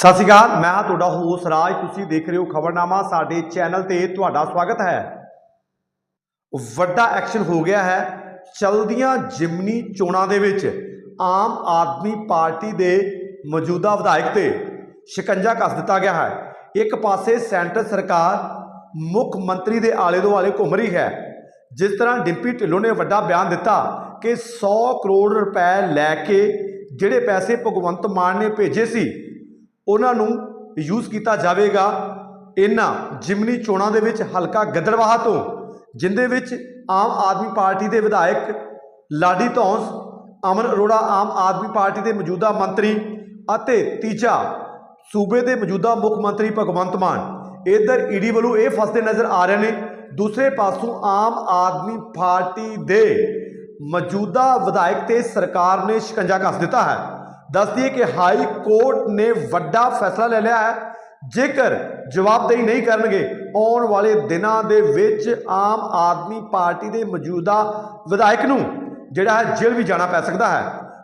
ਸਤਿ ਸ਼੍ਰੀ ਅਕਾਲ, ਮੈਂ ਹਾਂ ਤੁਹਾਡਾ ਹੋਸ ਰਾਜ। ਤੁਸੀਂ ਦੇਖ ਰਹੇ ਹੋ ਖਬਰਨਾਮਾ, ਸਾਡੇ ਚੈਨਲ ਤੇ ਤੁਹਾਡਾ ਸਵਾਗਤ ਹੈ। ਵੱਡਾ ਐਕਸ਼ਨ ਹੋ ਗਿਆ ਹੈ ਚਲਦੀਆਂ ਜਿਮਨੀ ਚੋਣਾਂ ਦੇ ਵਿੱਚ। ਆਮ ਆਦਮੀ ਪਾਰਟੀ ਦੇ ਮੌਜੂਦਾ ਵਿਧਾਇਕ ਤੇ ਸ਼ਿਕੰਜਾ ਕੱਸ ਦਿੱਤਾ ਗਿਆ ਹੈ। ਇੱਕ ਪਾਸੇ ਸੈਂਟਰ ਸਰਕਾਰ ਮੁੱਖ ਮੰਤਰੀ ਦੇ ਆਲੇ ਦੁਆਲੇ ਘੁੰਮ ਰਹੀ ਹੈ, ਜਿਸ ਤਰ੍ਹਾਂ ਡਿੰਪੀ ਢਿੱਲੋਂ ਨੇ ਵੱਡਾ ਬਿਆਨ ਦਿੱਤਾ ਕਿ 100 ਕਰੋੜ ਰੁਪਏ ਲੈ ਕੇ ਜਿਹੜੇ ਪੈਸੇ ਭਗਵੰਤ ਮਾਨ ਨੇ ਭੇਜੇ ਸੀ ਉਹਨਾਂ ਨੂੰ ਯੂਜ਼ ਕੀਤਾ ਜਾਵੇਗਾ ਇਹਨਾਂ ਜਿਮਨੀ ਚੋਣਾਂ ਦੇ ਵਿੱਚ ਹਲਕਾ ਗਿੱਦੜਵਾਹਾ ਤੋਂ, ਜਿੰਦੇ ਵਿੱਚ ਆਮ ਆਦਮੀ ਪਾਰਟੀ ਦੇ ਵਿਧਾਇਕ ਲਾਡੀ ਧੌਂਸ ਅਮਨ ਅਰੋੜਾ ਆਮ ਆਦਮੀ ਪਾਰਟੀ ਦੇ ਮੌਜੂਦਾ ਮੰਤਰੀ ਅਤੇ ਤੀਜਾ ਸੂਬੇ ਦੇ ਮੌਜੂਦਾ ਮੁੱਖ ਮੰਤਰੀ ਭਗਵੰਤ ਮਾਨ। ਇਧਰ ਈਡੀ ਵੱਲੋਂ ਇਹ ਫਸਦੇ ਨਜ਼ਰ ਆ ਰਹੇ ਨੇ। ਦੂਸਰੇ ਪਾਸੋਂ ਆਮ ਆਦਮੀ ਪਾਰਟੀ ਦੇ ਮੌਜੂਦਾ ਵਿਧਾਇਕ ਤੇ ਸਰਕਾਰ ਨੇ ਸ਼ਿਕੰਜਾ ਕੱਸ ਦਿੱਤਾ ਹੈ। ਦੱਸ ਦਈਏ ਕਿ ਹਾਈ ਕੋਰਟ ਨੇ ਵੱਡਾ ਫੈਸਲਾ ਲੈ ਲਿਆ ਹੈ। ਜੇਕਰ ਜਵਾਬਦੇਹੀ ਨਹੀਂ ਕਰਨਗੇ, ਆਉਣ ਵਾਲੇ ਦਿਨਾਂ ਦੇ ਵਿੱਚ ਆਮ ਆਦਮੀ ਪਾਰਟੀ ਦੇ ਮੌਜੂਦਾ ਵਿਧਾਇਕ ਨੂੰ ਜਿਹੜਾ ਹੈ ਜੇਲ੍ਹ ਵੀ ਜਾਣਾ ਪੈ ਸਕਦਾ ਹੈ।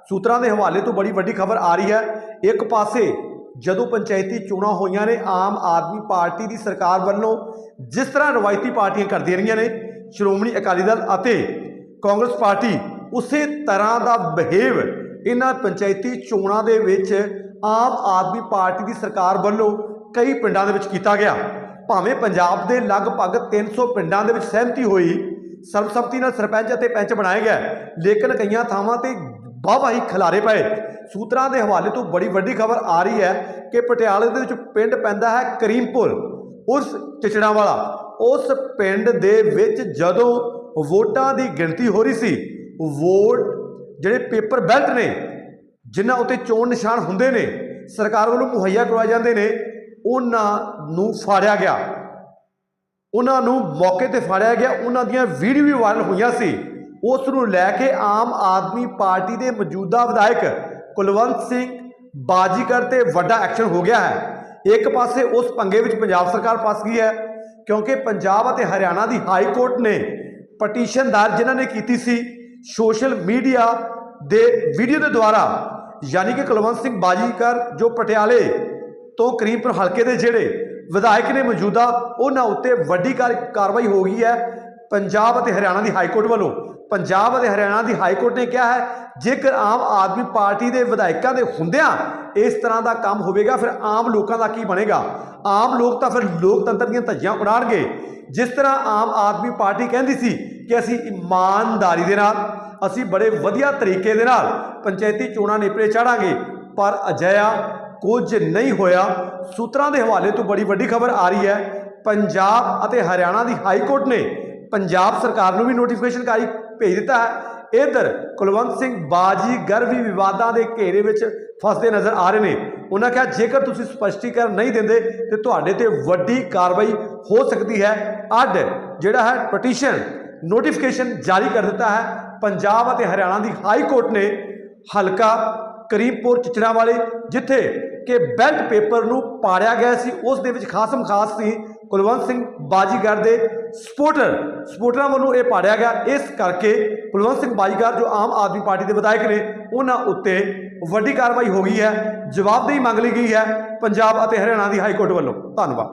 ਸੂਤਰਾਂ ਦੇ ਹਵਾਲੇ ਤੋਂ ਬੜੀ ਵੱਡੀ ਖਬਰ ਆ ਰਹੀ ਹੈ। ਇੱਕ ਪਾਸੇ ਜਦੋਂ ਪੰਚਾਇਤੀ ਚੋਣਾਂ ਹੋਈਆਂ ਨੇ, ਆਮ ਆਦਮੀ ਪਾਰਟੀ ਦੀ ਸਰਕਾਰ ਵੱਲੋਂ ਜਿਸ ਤਰ੍ਹਾਂ ਰਵਾਇਤੀ ਪਾਰਟੀਆਂ ਕਰਦੀਆਂ ਰਹੀਆਂ ਨੇ, ਸ਼੍ਰੋਮਣੀ ਅਕਾਲੀ ਦਲ ਅਤੇ ਕਾਂਗਰਸ ਪਾਰਟੀ ਉਸੇ ਤਰ੍ਹਾਂ ਦਾ ਬਿਹੇਵ ਇਹਨਾਂ ਪੰਚਾਇਤੀ ਚੋਣਾਂ ਦੇ ਵਿੱਚ ਆਮ ਆਦਮੀ ਪਾਰਟੀ ਦੀ ਸਰਕਾਰ ਵੱਲੋਂ ਕਈ ਪਿੰਡਾਂ ਦੇ ਵਿੱਚ ਕੀਤਾ ਗਿਆ। ਭਾਵੇਂ ਪੰਜਾਬ ਦੇ ਲਗਭਗ 300 ਪਿੰਡਾਂ ਦੇ ਵਿੱਚ ਸਹਿਮਤੀ ਹੋਈ, ਸਰਬਸੰਮਤੀ ਨਾਲ ਸਰਪੰਚ ਅਤੇ ਪੰਚ ਬਣਾਏ ਗਏ, ਲੇਕਿਨ ਕਈਆਂ ਥਾਵਾਂ ਤੇ ਵਾਹਵਾ ਹੀ ਖਿਲਾਰੇ ਪਏ। ਸੂਤਰਾਂ ਦੇ ਹਵਾਲੇ ਤੋਂ ਬੜੀ ਵੱਡੀ ਖਬਰ ਆ ਰਹੀ ਹੈ ਕਿ ਪਟਿਆਲੇ ਦੇ ਵਿੱਚ ਪਿੰਡ ਪੈਂਦਾ ਹੈ ਕਰੀਮਪੁਰ, ਉਸ ਚਿਚੜਾਂ ਵਾਲਾ ਉਸ ਪਿੰਡ ਦੇ ਵਿੱਚ ਜਦੋਂ ਵੋਟਾਂ ਦੀ ਗਿਣਤੀ ਹੋ ਰਹੀ ਸੀ, ਵੋਟ ਜਿਹੜੇ ਪੇਪਰ ਬੈਲਟ ਨੇ, ਜਿਨ੍ਹਾਂ ਉੱਤੇ ਚੋਣ ਨਿਸ਼ਾਨ ਹੁੰਦੇ ਨੇ, ਸਰਕਾਰ ਵੱਲੋਂ ਮੁਹੱਈਆ ਕਰਵਾਏ ਜਾਂਦੇ ਨੇ, ਉਹਨਾਂ ਨੂੰ ਫਾੜਿਆ ਗਿਆ। ਉਹਨਾਂ ਨੂੰ ਮੌਕੇ ਤੇ ਫਾੜਿਆ ਗਿਆ। ਉਹਨਾਂ ਦੀਆਂ ਵੀਡੀਓ ਵੀ ਵਾਇਰਲ ਹੋਈਆਂ ਸੀ। ਉਸ ਨੂੰ ਲੈ ਕੇ ਆਮ ਆਦਮੀ ਪਾਰਟੀ ਦੇ ਮੌਜੂਦਾ ਵਿਧਾਇਕ ਕੁਲਵੰਤ ਸਿੰਘ ਬਾਜੀਗਰ ਤੇ ਵੱਡਾ ਐਕਸ਼ਨ ਹੋ ਗਿਆ ਹੈ। ਇੱਕ ਪਾਸੇ ਉਸ ਪੰਗੇ ਵਿੱਚ ਪੰਜਾਬ ਸਰਕਾਰ ਫਸ ਗਈ ਹੈ, ਕਿਉਂਕਿ ਪੰਜਾਬ ਅਤੇ ਹਰਿਆਣਾ ਦੀ ਹਾਈ ਕੋਰਟ ਨੇ ਪਟੀਸ਼ਨ ਦਾਇਰ ਜਿਨ੍ਹਾਂ ਨੇ ਕੀਤੀ ਸੀ, ਸੋਸ਼ਲ ਮੀਡੀਆ ਦੇ ਵੀਡੀਓ ਦੇ ਦੁਆਰਾ ਯਾਨੀ ਕਿ ਕੁਲਵੰਤ ਸਿੰਘ ਬਾਜੀਕਰ ਜੋ ਪਟਿਆਲੇ ਤੋਂ ਕਰੀਮਪੁਰ ਹਲਕੇ ਦੇ ਜਿਹੜੇ ਵਿਧਾਇਕ ਨੇ ਮੌਜੂਦਾ, ਉਹਨਾਂ ਉੱਤੇ ਵੱਡੀ ਕਾਰ- ਕਾਰਵਾਈ ਹੋ ਗਈ ਹੈ। ਪੰਜਾਬ ਅਤੇ ਹਰਿਆਣਾ ਦੀ ਹਾਈ ਕੋਰਟ ਵੱਲੋਂ, ਪੰਜਾਬ ਅਤੇ ਹਰਿਆਣਾ ਦੀ ਹਾਈ ਕੋਰਟ ਨੇ ਕਿਹਾ ਹੈ, ਜੇਕਰ ਆਮ ਆਦਮੀ ਪਾਰਟੀ ਦੇ ਵਿਧਾਇਕਾਂ ਦੇ ਹੁੰਦਿਆਂ ਇਸ ਤਰ੍ਹਾਂ ਦਾ ਕੰਮ ਹੋਵੇਗਾ, ਫਿਰ ਆਮ ਲੋਕਾਂ ਦਾ ਕੀ ਬਣੇਗਾ? ਆਮ ਲੋਕ ਤਾਂ ਫਿਰ ਲੋਕਤੰਤਰ ਦੀਆਂ ਧੱਜੀਆਂ ਉਡਾਣਗੇ ਜਿਸ ਤਰ੍ਹਾਂ ਆਮ ਆਦਮੀ ਪਾਰਟੀ ਕਹਿੰਦੀ ਸੀ ਕਿ ਅਸੀਂ ਇਮਾਨਦਾਰੀ ਦੇ ਨਾਲ ਅਸੀਂ ਬੜੇ ਵਧੀਆ ਤਰੀਕੇ ਦੇ ਨਾਲ ਪੰਚਾਇਤੀ ਚੋਣਾਂ ਨੇਪਰੇ ਚਾੜਾਂਗੇ, ਪਰ ਅਜਿਹਾ ਕੁਝ ਨਹੀਂ ਹੋਇਆ। ਸੂਤਰਾਂ ਦੇ ਹਵਾਲੇ ਤੋਂ ਬੜੀ ਵੱਡੀ ਖਬਰ ਆ ਰਹੀ ਹੈ। ਪੰਜਾਬ ਅਤੇ ਹਰਿਆਣਾ ਦੀ ਹਾਈ ਕੋਰਟ ਨੇ ਪੰਜਾਬ ਸਰਕਾਰ ਨੂੰ ਵੀ ਨੋਟੀਫਿਕੇਸ਼ਨ ਕਾਰੀ ਭੇਜ ਦਿੱਤਾ ਹੈ। ਇਧਰ ਕੁਲਵੰਤ ਸਿੰਘ ਬਾਜੀਗਰ ਵੀ ਵਿਵਾਦਾਂ ਦੇ ਘੇਰੇ ਵਿੱਚ ਫਸਦੇ ਨਜ਼ਰ ਆ ਰਹੇ ਨੇ। ਉਹਨਾਂ ਕਿਹਾ, ਜੇਕਰ ਤੁਸੀਂ ਸਪਸ਼ਟੀਕਰਨ ਨਹੀਂ ਦਿੰਦੇ, ਤੇ ਤੁਹਾਡੇ ਤੇ ਵੱਡੀ ਕਾਰਵਾਈ ਹੋ ਸਕਦੀ ਹੈ। ਅੱਡ ਜਿਹੜਾ ਹੈ ਪਟੀਸ਼ਨ ਨੋਟੀਫਿਕੇਸ਼ਨ ਜਾਰੀ ਕਰ ਦਿੱਤਾ ਹੈ। ਪੰਜਾਬ ਅਤੇ ਹਰਿਆਣਾ ਦੀ ਹਾਈ ਕੋਰਟ ਨੇ ਹਲਕਾ ਕਰੀਮਪੁਰ ਚਿਚੜਾ ਵਾਲੇ ਜਿੱਥੇ ਕਿ ਬੈਲਟ ਪੇਪਰ ਨੂੰ ਪਾੜਿਆ ਗਿਆ ਸੀ, ਉਸ ਦੇ ਵਿੱਚ ਖਾਸਮ ਖਾਸ ਸੀ, ਕੁਲਵੰਤ ਸਿੰਘ ਬਾਜੀਗਰ ਦੇ ਸਪੋਰਟਰ ਸਪੋਰਟਰਾਂ ਵੱਲੋਂ ਇਹ ਪਾੜਿਆ ਗਿਆ। ਇਸ ਕਰਕੇ ਕੁਲਵੰਤ ਸਿੰਘ ਬਾਜੀਗਰ, ਜੋ ਆਮ ਆਦਮੀ ਪਾਰਟੀ ਦੇ ਵਿਧਾਇਕ ਨੇ, ਉਹਨਾਂ ਉੱਤੇ ਵੱਡੀ ਕਾਰਵਾਈ ਹੋ ਗਈ ਹੈ। ਜਵਾਬਦੇਹੀ ਮੰਗ ਲਈ ਗਈ ਹੈ ਪੰਜਾਬ ਅਤੇ ਹਰਿਆਣਾ ਦੀ ਹਾਈ ਕੋਰਟ ਵੱਲੋਂ। ਧੰਨਵਾਦ।